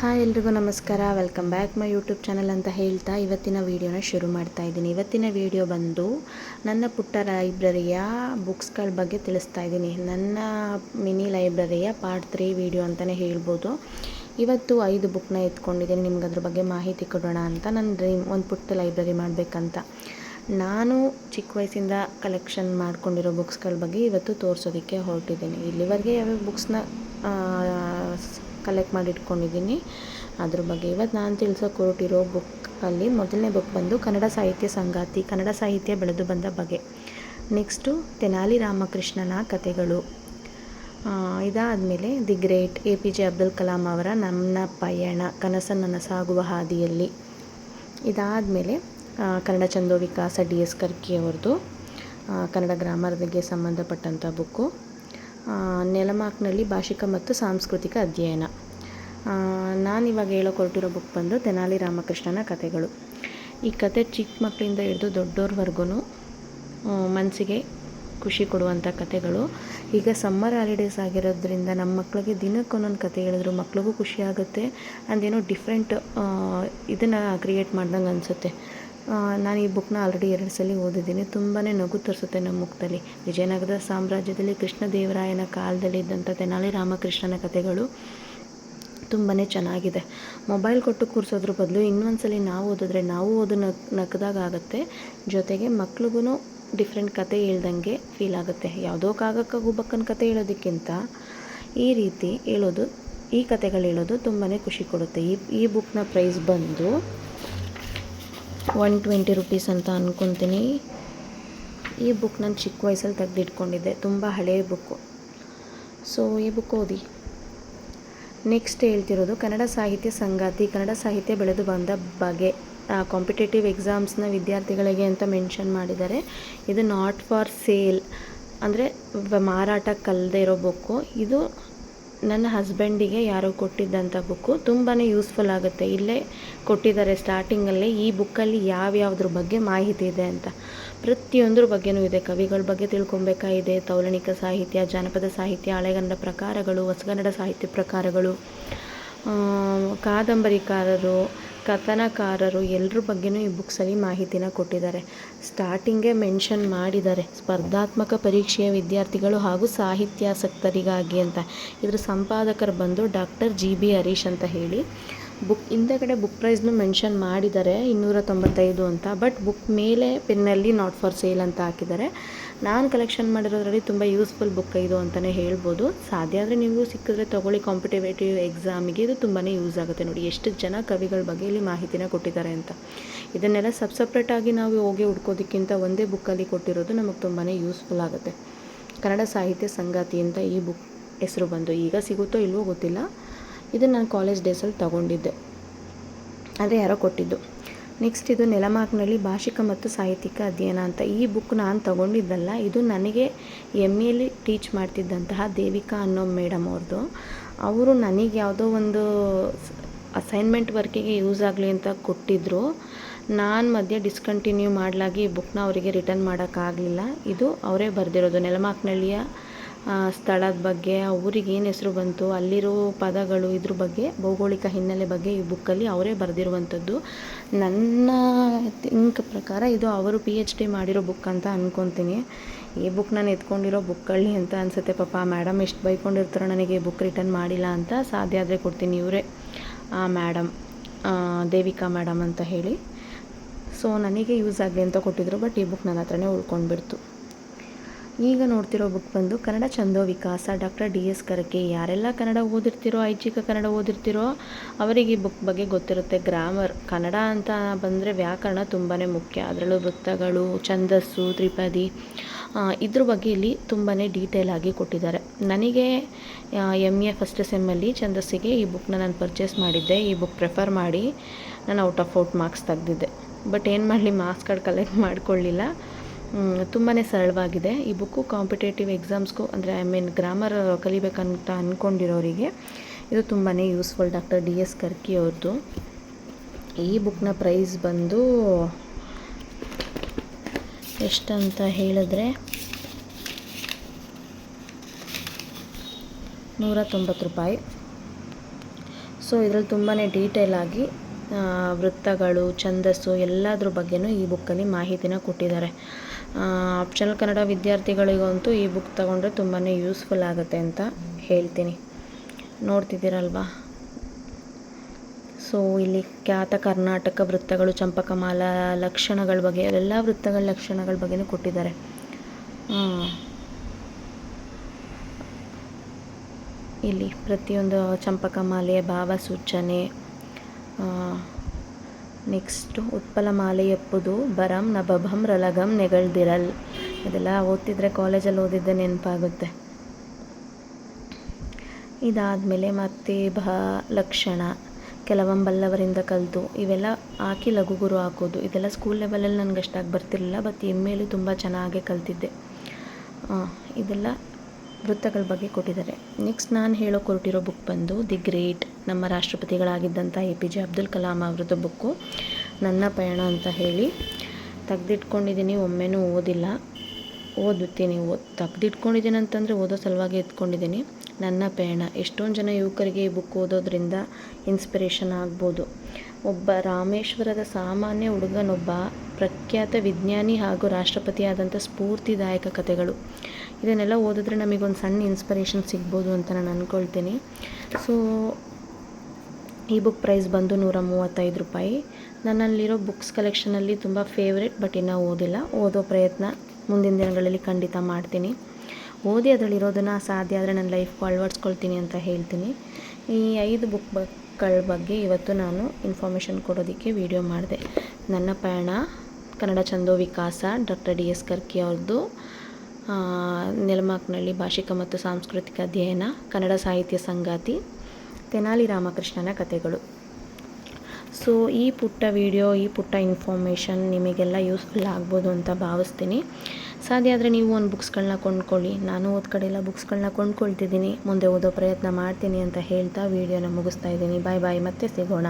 Hi ಎಲ್ರಿಗೂ ನಮಸ್ಕಾರ. Welcome back my YouTube channel ಅಂತ ಹೇಳ್ತಾ ಇವತ್ತಿನ ವೀಡಿಯೋನ ಶುರು ಮಾಡ್ತಾ ಇದ್ದೀನಿ. ಇವತ್ತಿನ ವೀಡಿಯೋ ಬಂದು ನನ್ನ ಪುಟ್ಟ ಲೈಬ್ರರಿಯ ಬುಕ್ಸ್ಗಳ ಬಗ್ಗೆ ತಿಳಿಸ್ತಾ ಇದ್ದೀನಿ. ನನ್ನ ಮಿನಿ ಲೈಬ್ರರಿಯ ಪಾರ್ಟ್ ತ್ರೀ ವೀಡಿಯೋ ಅಂತಲೇ ಹೇಳ್ಬೋದು. ಇವತ್ತು ಐದು ಬುಕ್ನ ಎತ್ಕೊಂಡಿದ್ದೀನಿ. ನಿಮ್ಗೆ ಅದ್ರ ಬಗ್ಗೆ ಮಾಹಿತಿ ಕೊಡೋಣ ಅಂತ ನನ್ನ ಡ್ರೀಮ್ ಒಂದು ಪುಟ್ಟ ಲೈಬ್ರರಿ ಮಾಡಬೇಕಂತ. ನಾನು ಚಿಕ್ಕ ವಯಸ್ಸಿಂದ ಕಲೆಕ್ಷನ್ ಮಾಡ್ಕೊಂಡಿರೋ ಬುಕ್ಸ್ಗಳ ಬಗ್ಗೆ ಇವತ್ತು ತೋರಿಸೋದಕ್ಕೆ ಹೊರಟಿದ್ದೀನಿ. ಇಲ್ಲಿವರೆಗೆ ಯಾವ್ಯಾವ ಬುಕ್ಸ್ನ ಕಲೆಕ್ಟ್ ಮಾಡಿ ಇಟ್ಕೊಂಡಿದ್ದೀನಿ ಅದ್ರ ಬಗ್ಗೆ ಇವತ್ತು ನಾನು ತಿಳ್ಸೋಕೆ ಹೊರಟಿರೋ ಬುಕ್ಕಲ್ಲಿ ಮೊದಲನೇ ಬುಕ್ ಬಂದು ಕನ್ನಡ ಸಾಹಿತ್ಯ ಸಂಗಾತಿ, ಕನ್ನಡ ಸಾಹಿತ್ಯ ಬೆಳೆದು ಬಂದ ಬಗೆ. ನೆಕ್ಸ್ಟು ತೆನಾಲಿ ರಾಮಕೃಷ್ಣನ ಕಥೆಗಳು. ಇದಾದಮೇಲೆ the great A P J Abdul Kalam ಅವರ ನನ್ನ ಪಯಣ, ಕನಸನ್ನು ನನಸಾಗುವ ಹಾದಿಯಲ್ಲಿ ಇದಾದಮೇಲೆ ಕನ್ನಡ ಚಂದೋ ವಿಕಾಸ ಡಿ ಎಸ್ ಕರ್ಕಿ ಅವ್ರದ್ದು ಕನ್ನಡ ಗ್ರಾಮರ್ಗೆ ಸಂಬಂಧಪಟ್ಟಂಥ ಬುಕ್ಕು. ನೆಲಮಾಕ್ನಲ್ಲಿ ಭಾಷಿಕ ಮತ್ತು ಸಾಂಸ್ಕೃತಿಕ ಅಧ್ಯಯನ. ನಾನಿವಾಗ ಹೇಳೋಕೆ ಹೊರಟಿರೋ ಬುಕ್ ಬಂದು ತೆನಾಲಿ ರಾಮಕೃಷ್ಣನ ಕಥೆಗಳು. ಈ ಕತೆ ಚಿಕ್ಕ ಮಕ್ಕಳಿಂದ ಹಿಡಿದು ದೊಡ್ಡೋರ್ವರ್ಗೂ ಮನಸ್ಸಿಗೆ ಖುಷಿ ಕೊಡುವಂಥ ಕಥೆಗಳು. ಈಗ ಸಮ್ಮರ್ ಹಾಲಿಡೇಸ್ ಆಗಿರೋದ್ರಿಂದ ನಮ್ಮ ಮಕ್ಕಳಿಗೆ ದಿನಕ್ಕೆ ಒಂದೊಂದು ಕತೆ ಹೇಳಿದ್ರು ಮಕ್ಳಿಗೂ ಖುಷಿ ಆಗುತ್ತೆ. ಅಂದೇನೋ ಡಿಫ್ರೆಂಟ್ ಇದನ್ನು ಕ್ರಿಯೇಟ್ ಮಾಡ್ದಂಗೆ ಅನಿಸುತ್ತೆ. ನಾನು ಈ ಬುಕ್ನ ಆಲ್ರೆಡಿ ಎರಡು ಸಲ ಓದಿದ್ದೀನಿ. ತುಂಬಾ ನಗು ತರಿಸುತ್ತೆ ನಮ್ಮ ಮುಖದಲ್ಲಿ ವಿಜಯನಗರ ಸಾಮ್ರಾಜ್ಯದಲ್ಲಿ ಕೃಷ್ಣದೇವರಾಯನ ಕಾಲದಲ್ಲಿ ಇದ್ದಂಥ ತೆನಾಲಿ ರಾಮಕೃಷ್ಣನ ಕಥೆಗಳು ತುಂಬಾ ಚೆನ್ನಾಗಿದೆ. ಮೊಬೈಲ್ ಕೊಟ್ಟು ಕೂರಿಸೋದ್ರ ಬದಲು ಇನ್ನೊಂದ್ಸಲಿ ನಾವು ಓದಿದ್ರೆ ನಾವು ಓದು ನಕ್ ಆಗುತ್ತೆ. ಜೊತೆಗೆ ಮಕ್ಳಿಗೂ ಡಿಫ್ರೆಂಟ್ ಕತೆ ಹೇಳ್ದಂಗೆ ಫೀಲ್ ಆಗುತ್ತೆ. ಯಾವುದೋ ಕಾಗಕ್ಕ ಗುಬ್ಬಕ್ಕನ ಕತೆ ಹೇಳೋದಕ್ಕಿಂತ ಈ ರೀತಿ ಹೇಳೋದು, ಈ ಕತೆಗಳು ಹೇಳೋದು ತುಂಬಾ ಖುಷಿ ಕೊಡುತ್ತೆ. ಈ ಈ ಬುಕ್ನ ಪ್ರೈಸ್ ಬಂದು ಒನ್ ಟ್ವೆಂಟಿ ರುಪೀಸ್ ಅಂತ ಅಂದ್ಕೊತೀನಿ ಈ ಬುಕ್ ನಾನು ಚಿಕ್ಕ ವಯಸ್ಸಲ್ಲಿ ತೆಗೆದಿಟ್ಕೊಂಡಿದ್ದೆ. ತುಂಬ ಹಳೆಯ ಬುಕ್ಕು ಸೊ ಈ ಬುಕ್ ಓದಿ. ನೆಕ್ಸ್ಟ್ ಹೇಳ್ತಿರೋದು, ಕನ್ನಡ ಸಾಹಿತ್ಯ ಸಂಗಾತಿ, ಕನ್ನಡ ಸಾಹಿತ್ಯ ಬೆಳೆದು ಬಂದ ಬಗೆ. ಕಾಂಪಿಟೇಟಿವ್ ಎಕ್ಸಾಮ್ಸ್ನ ವಿದ್ಯಾರ್ಥಿಗಳಿಗೆ ಅಂತ ಮೆನ್ಷನ್ ಮಾಡಿದ್ದಾರೆ. ಇದು ನಾಟ್ ಫಾರ್ ಸೇಲ್ ಅಂದರೆ ಮಾರಾಟಕ್ಕಲ್ಲದೆ ಇರೋ ಬುಕ್ಕು ಇದು ನನ್ನ ಹಸ್ಬೆಂಡಿಗೆ ಯಾರೋ ಕೊಟ್ಟಿದ್ದಂಥ ಬುಕ್ಕು ತುಂಬಾ ಯೂಸ್ಫುಲ್ ಆಗುತ್ತೆ. ಇಲ್ಲೇ ಕೊಟ್ಟಿದ್ದಾರೆ ಸ್ಟಾರ್ಟಿಂಗಲ್ಲೇ ಈ ಬುಕ್ಕಲ್ಲಿ ಯಾವ್ಯಾವ್ದ್ರ ಬಗ್ಗೆ ಮಾಹಿತಿ ಇದೆ ಅಂತ. ಪ್ರತಿಯೊಂದ್ರ ಬಗ್ಗೆನೂ ಇದೆ. ಕವಿಗಳ ಬಗ್ಗೆ ತಿಳ್ಕೊಬೇಕಾಗಿದೆ. ತೌಲಣಿಕ ಸಾಹಿತ್ಯ, ಜಾನಪದ ಸಾಹಿತ್ಯ, ಹಳೆಗನ್ನಡ ಪ್ರಕಾರಗಳು, ಹೊಸಗನ್ನಡ ಸಾಹಿತ್ಯ ಪ್ರಕಾರಗಳು ಕಾದಂಬರಿಕಾರರು ಕಥನಕಾರರು ಎಲ್ಲರ ಬಗ್ಗೆಯೂ ಈ ಬುಕ್ಸಲ್ಲಿ ಮಾಹಿತಿನ ಕೊಟ್ಟಿದ್ದಾರೆ. ಸ್ಟಾರ್ಟಿಂಗೇ ಮೆನ್ಷನ್ ಮಾಡಿದ್ದಾರೆ. ಸ್ಪರ್ಧಾತ್ಮಕ ಪರೀಕ್ಷೆಯ ವಿದ್ಯಾರ್ಥಿಗಳು ಹಾಗೂ ಸಾಹಿತ್ಯಾಸಕ್ತರಿಗಾಗಿ ಅಂತ. ಇದರ ಸಂಪಾದಕರು ಬಂದು ಡಾಕ್ಟರ್ ಜಿ ಬಿ ಹರೀಶ್ ಅಂತ ಹೇಳಿ ಬುಕ್ ಹಿಂದೆಗಡೆ ಬುಕ್ ಪ್ರೈಸ್ನು ಮೆನ್ಷನ್ ಮಾಡಿದ್ದಾರೆ ಇನ್ನೂರ ತೊಂಬತ್ತೈದು ಅಂತ. ಬಟ್ ಬುಕ್ ಮೇಲೆ ಪೆನ್ನಲ್ಲಿ ನಾಟ್ ಫಾರ್ ಸೇಲ್ ಅಂತ ಹಾಕಿದ್ದಾರೆ. ನಾನು ಕಲೆಕ್ಷನ್ ಮಾಡಿರೋದ್ರಲ್ಲಿ ತುಂಬ ಯೂಸ್ಫುಲ್ ಬುಕ್ ಇದು ಅಂತಲೇ ಹೇಳ್ಬೋದು. ಸಾಧ್ಯ ಆದರೆ ನೀವು ಸಿಕ್ಕಿದ್ರೆ ತೊಗೊಳ್ಳಿ. ಕಾಂಪಿಟೇಟಿವ್ ಎಕ್ಸಾಮಿಗೆ ಇದು ತುಂಬಾ ಯೂಸ್ ಆಗುತ್ತೆ ನೋಡಿ. ಎಷ್ಟು ಜನ ಕವಿಗಳ ಬಗ್ಗೆ ಇಲ್ಲಿ ಮಾಹಿತಿನ ಕೊಟ್ಟಿದ್ದಾರೆ ಅಂತ. ಇದನ್ನೆಲ್ಲ ಸಬ್ ಸಪ್ರೇಟಾಗಿ ನಾವು ಹೋಗಿ ಹುಡ್ಕೋದಕ್ಕಿಂತ ಒಂದೇ ಬುಕ್ಕಲ್ಲಿ ಕೊಟ್ಟಿರೋದು ನಮಗೆ ತುಂಬಾ ಯೂಸ್ಫುಲ್ ಆಗುತ್ತೆ. ಕನ್ನಡ ಸಾಹಿತ್ಯ ಸಂಗಾತಿ ಅಂತ ಈ ಬುಕ್ ಹೆಸರು ಬಂದು ಈಗ ಸಿಗುತ್ತೋ ಇಲ್ವೋ ಗೊತ್ತಿಲ್ಲ. ಇದನ್ನು ನಾನು ಕಾಲೇಜ್ ಡೇಸಲ್ಲಿ ತಗೊಂಡಿದ್ದೆ. ಆದರೆ ಯಾರೋ ಕೊಟ್ಟಿದ್ದು. ನೆಕ್ಸ್ಟ್ ಇದು ನೆಲಮಾರ್ಕ್ನಲ್ಲಿ ಭಾಷಿಕ ಮತ್ತು ಸಾಹಿತ್ಯಿಕ ಅಧ್ಯಯನ ಅಂತ. ಈ ಬುಕ್ ನಾನು ತಗೊಂಡಿದ್ದಲ್ಲ, ಇದು ನನಗೆ ಎಂ ಎಲಿ ಟೀಚ್ ಮಾಡ್ತಿದ್ದಂತಹ ದೇವಿಕಾ ಅನ್ನೋ ಮೇಡಮ್ ಅವ್ರದ್ದು. ಅವರು ನನಗೆ ಯಾವುದೋ ಒಂದು ಅಸೈನ್ಮೆಂಟ್ ವರ್ಕಿಗೆ ಯೂಸ್ ಆಗಲಿ ಅಂತ ಕೊಟ್ಟಿದ್ದರು ನಾನು ಮಧ್ಯೆ ಡಿಸ್ಕಂಟಿನ್ಯೂ ಮಾಡಲಾಗಿ ಈ ಬುಕ್ನ ಅವರಿಗೆ ರಿಟರ್ನ್ ಮಾಡೋಕ್ಕಾಗಲಿಲ್ಲ. ಇದು ಅವರೇ ಬರೆದಿರೋದು. ನೆಲಮಾಕ್ನಳ್ಳಿಯ ಸ್ಥಳದ ಬಗ್ಗೆ, ಆ ಊರಿಗೆ ಏನು ಹೆಸರು ಬಂತು, ಅಲ್ಲಿರೋ ಪದಗಳು ಇದ್ರ ಬಗ್ಗೆ, ಭೌಗೋಳಿಕ ಹಿನ್ನೆಲೆ ಬಗ್ಗೆ ಈ ಬುಕ್ಕಲ್ಲಿ ಅವರೇ ಬರೆದಿರುವಂಥದ್ದು. ನನ್ನ ಥಿಂಕ್ ಪ್ರಕಾರ ಇದು ಅವರು ಪಿ ಎಚ್ ಡಿ ಮಾಡಿರೋ ಬುಕ್ ಅಂತ ಅಂದ್ಕೊತೀನಿ ಈ ಬುಕ್ ನಾನು ಎತ್ಕೊಂಡಿರೋ ಬುಕ್ಕಳ್ಳಿ ಅಂತ ಅನಿಸುತ್ತೆ ಪಾಪ. ಮೇಡಮ್ ಎಷ್ಟು ಬೈಕೊಂಡಿರ್ತಾರೋ ನನಗೆ ಈ ಬುಕ್ ರಿಟರ್ನ್ ಮಾಡಿಲ್ಲ ಅಂತ ಸಾಧ್ಯ ಆದರೆ ಕೊಡ್ತೀನಿ ಇವರೇ. ಆ ಮೇಡಮ್ ದೇವಿಕಾ ಮೇಡಮ್ ಅಂತ ಹೇಳಿ. ಸೊ ನನಗೆ ಯೂಸ್ ಆಗಲಿ ಅಂತ ಕೊಟ್ಟಿದ್ರು ಬಟ್ ಈ ಬುಕ್ ನನ್ನ ಹತ್ರನೇ ಉಳ್ಕೊಂಡ್ಬಿಡ್ತು. ಈಗ ನೋಡ್ತಿರೋ ಬುಕ್ ಬಂದು Kannada Chando Vikasa doctor D S Karki. ಯಾರೆಲ್ಲ ಕನ್ನಡ ಓದಿರ್ತಿರೋ, ಐಚ್ಛಿಕ ಕನ್ನಡ ಓದಿರ್ತಿರೋ, ಅವರಿಗೆ ಈ ಬುಕ್ ಬಗ್ಗೆ ಗೊತ್ತಿರುತ್ತೆ. ಗ್ರಾಮರ್ ಕನ್ನಡ ಅಂತ ಬಂದರೆ ವ್ಯಾಕರಣ ತುಂಬಾ ಮುಖ್ಯ. ಅದರಲ್ಲೂ ವೃತ್ತಗಳು, ಛಂದಸ್ಸು, ತ್ರಿಪದಿ ಇದ್ರ ಬಗ್ಗೆ ಇಲ್ಲಿ ತುಂಬಾ ಡೀಟೇಲ್ ಆಗಿ ಕೊಟ್ಟಿದ್ದಾರೆ. ನನಗೆ ಎಂ ಎ ಫಸ್ಟ್ ಸೆಮ್ಮಲ್ಲಿ ಛಂದಸ್ಸಿಗೆ ಈ ಬುಕ್ನ ನಾನು ಪರ್ಚೇಸ್ ಮಾಡಿದ್ದೆ. ಈ ಬುಕ್ ಪ್ರಿಫರ್ ಮಾಡಿ, ನಾನು ಔಟ್ ಆಫ್ ಔಟ್ ಮಾರ್ಕ್ಸ್ ತೆಗೆದಿದ್ದೆ. ಬಟ್ ಏನು ಮಾಡಲಿ ಮಾರ್ಕ್ಸ್ ಕಾರ್ಡ್ ಕಲೆಕ್ಟ್ ಮಾಡ್ಕೊಳ್ಳಿಲ್ಲ. ತುಂಬಾ ಸರಳವಾಗಿದೆ. ಈ ಬುಕ್ಕು ಕಾಂಪಿಟೇಟಿವ್ ಎಕ್ಸಾಮ್ಸ್ಗೂ, ಅಂದರೆ ಐ ಮೀನ್ ಗ್ರಾಮರ್ ಕಲಿಬೇಕಂತ ಅಂದ್ಕೊಂಡಿರೋರಿಗೆ ಇದು ತುಂಬಾ useful doctor D S Karki ಅವ್ರದ್ದು ಈ ಬುಕ್ನ ಪ್ರೈಸ್ ಬಂದು ಎಷ್ಟಂತ ಹೇಳಿದ್ರೆ, ನೂರ ತೊಂಬತ್ತು ರೂಪಾಯಿ. ಸೊ ಇದರಲ್ಲಿ ತುಂಬಾ ಡೀಟೇಲ್ ಆಗಿ ವೃತ್ತಗಳು, ಛಂದಸ್ಸು ಎಲ್ಲದ್ರ ಬಗ್ಗೆನೂ ಈ ಬುಕ್ಕಲ್ಲಿ ಮಾಹಿತಿನ ಕೊಟ್ಟಿದ್ದಾರೆ. ಆಪ್ಷನಲ್ ಕನ್ನಡ ವಿದ್ಯಾರ್ಥಿಗಳಿಗಂತೂ ಈ ಬುಕ್ ತಗೊಂಡ್ರೆ ತುಂಬಾ ಯೂಸ್ಫುಲ್ ಆಗುತ್ತೆ ಅಂತ ಹೇಳ್ತೀನಿ. ನೋಡ್ತಿದ್ದೀರಲ್ವಾ? ಸೊ ಇಲ್ಲಿ ಖ್ಯಾತ ಕರ್ನಾಟಕ ವೃತ್ತಗಳು ಚಂಪಕಮಾಲ ಲಕ್ಷಣಗಳ ಬಗ್ಗೆ ಎಲ್ಲ ವೃತ್ತಗಳ ಲಕ್ಷಣಗಳ ಬಗ್ಗೆನೂ ಕೊಟ್ಟಿದ್ದಾರೆ. ಇಲ್ಲಿ ಪ್ರತಿಯೊಂದು ಚಂಪಕಮಾಲೆಯ ಭಾವಸೂಚನೆ ನೆಕ್ಸ್ಟು ಉತ್ಪಲಮಾಲೆ ಎಪ್ಪುದು, ಬರಂ ನಭಭಂ ರಲಗಂ ನೆಗಳ್ದಿರಲ್. ಇದೆಲ್ಲ ಓದ್ತಿದ್ರೆ ಕಾಲೇಜಲ್ಲಿ ಓದಿದ್ದೆ ನೆನಪಾಗುತ್ತೆ. ಇದಾದಮೇಲೆ ಮತ್ತೆ ಭ ಲಕ್ಷಣ, ಕೆಲವೊಂಬಲ್ಲವರಿಂದ ಕಲಿತು ಇವೆಲ್ಲ ಹಾಕಿ ಲಘುಗುರು ಹಾಕೋದು. ಇದೆಲ್ಲ ಸ್ಕೂಲ್ ಲೆವೆಲಲ್ಲಿ ನನಗೆ ಅಷ್ಟಾಗಿ ಬರ್ತಿರಲಿಲ್ಲ ಬಟ್ ಎಂ ಎಲ್ಲಿ ತುಂಬ ಚೆನ್ನಾಗೇ ಕಲ್ತಿದ್ದೆ. ಇದೆಲ್ಲ ವೃತ್ತಗಳ ಬಗ್ಗೆ ಕೊಟ್ಟಿದ್ದಾರೆ. ನೆಕ್ಸ್ಟ್ ನಾನು ಹೇಳೋಕೆ ಹೊರಟಿರೋ ಬುಕ್ ಬಂದು ದಿ ಗ್ರೇಟ್ ನಮ್ಮ ರಾಷ್ಟ್ರಪತಿಗಳಾಗಿದ್ದಂಥ A P J Abdul Kalam ಅವ್ರದ್ದು ಬುಕ್ಕು. ನನ್ನ ಪಯಣ ಅಂತ ಹೇಳಿ ತೆಗೆದಿಟ್ಕೊಂಡಿದ್ದೀನಿ, ಒಮ್ಮೆನೂ ಓದಿಲ್ಲ. ಓದುತ್ತೀನಿ ಓದ್ ತೆಗ್ದಿಟ್ಕೊಂಡಿದ್ದೀನಿ ಅಂತಂದರೆ ಓದೋ ಸಲುವಾಗಿ ಎತ್ಕೊಂಡಿದ್ದೀನಿ. ನನ್ನ ಪಯಣ, ಎಷ್ಟೊಂದು ಜನ ಯುವಕರಿಗೆ ಈ ಬುಕ್ ಓದೋದ್ರಿಂದ ಇನ್ಸ್ಪಿರೇಷನ್ ಆಗ್ಬೋದು. ಒಬ್ಬ ರಾಮೇಶ್ವರದ ಸಾಮಾನ್ಯ ಹುಡುಗನೊಬ್ಬ ಪ್ರಖ್ಯಾತ ವಿಜ್ಞಾನಿ ಹಾಗೂ ರಾಷ್ಟ್ರಪತಿಯಾದಂಥ ಸ್ಫೂರ್ತಿದಾಯಕ ಕಥೆಗಳು. ಇದನ್ನೆಲ್ಲ ಓದಿದ್ರೆ ನಮಗೊಂದು ಸಣ್ಣ ಇನ್ಸ್ಪಿರೇಷನ್ ಸಿಗ್ಬೋದು ಅಂತ ನಾನು ಅಂದ್ಕೊಳ್ತೀನಿ ಸೊ ಈ ಬುಕ್ ಪ್ರೈಸ್ ಬಂದು ನೂರ ಮೂವತ್ತೈದು ರೂಪಾಯಿ. ನನ್ನಲ್ಲಿರೋ ಬುಕ್ಸ್ ಕಲೆಕ್ಷನಲ್ಲಿ ತುಂಬ ಫೇವ್ರೆಟ್ ಬಟ್ ಇನ್ನು ಓದಿಲ್ಲ. ಓದೋ ಪ್ರಯತ್ನ ಮುಂದಿನ ದಿನಗಳಲ್ಲಿ ಖಂಡಿತ ಮಾಡ್ತೀನಿ. ಓದಿ ಅದರಲ್ಲಿರೋದನ್ನು ಸಾಧ್ಯ ಆದರೆ ನನ್ನ ಲೈಫ್ಗೆ ಅಳವಡಿಸ್ಕೊಳ್ತೀನಿ ಅಂತ ಹೇಳ್ತೀನಿ. ಈ ಐದು ಬುಕ್ ಬುಕ್ಗಳ ಬಗ್ಗೆ ಇವತ್ತು ನಾನು ಇನ್ಫಾರ್ಮೇಷನ್ ಕೊಡೋದಕ್ಕೆ ವಿಡಿಯೋ ಮಾಡಿದೆ. ನನ್ನ ಪಯಣ, Kannada Chando Vikasa doctor D S Karki ಅವ್ರದ್ದು ನೆಲಮಾಕ್ನಳ್ಳಿ ಭಾಷಿಕ ಮತ್ತು ಸಾಂಸ್ಕೃತಿಕ ಅಧ್ಯಯನ, ಕನ್ನಡ ಸಾಹಿತ್ಯ ಸಂಗಾತಿ. ತೆನಾಲಿ ರಾಮಕೃಷ್ಣನ ಕಥೆಗಳು. ಸೊ ಈ ಪುಟ್ಟ ವಿಡಿಯೋ ಈ ಪುಟ್ಟ ಇನ್ಫಾರ್ಮೇಷನ್ ನಿಮಗೆಲ್ಲ ಯೂಸ್ಫುಲ್ ಆಗ್ಬೋದು ಅಂತ ಭಾವಿಸ್ತೀನಿ. ಸಾಧ್ಯ ಆದರೆ ನೀವು ಒಂದು ಬುಕ್ಸ್ಗಳನ್ನ ಕೊಂಡ್ಕೊಳ್ಳಿ. ನಾನು ಓದ್ ಕಡೆ ಎಲ್ಲ ಬುಕ್ಸ್ಗಳನ್ನ ಕೊಂಡ್ಕೊಳ್ತಿದ್ದೀನಿ. ಮುಂದೆ ಓದೋ ಪ್ರಯತ್ನ ಮಾಡ್ತೀನಿ ಅಂತ ಹೇಳ್ತಾ ವಿಡಿಯೋನ ಮುಗಿಸ್ತಾ ಇದ್ದೀನಿ. ಬಾಯ್ ಬಾಯ್ ಮತ್ತೆ ಸಿಗೋಣ.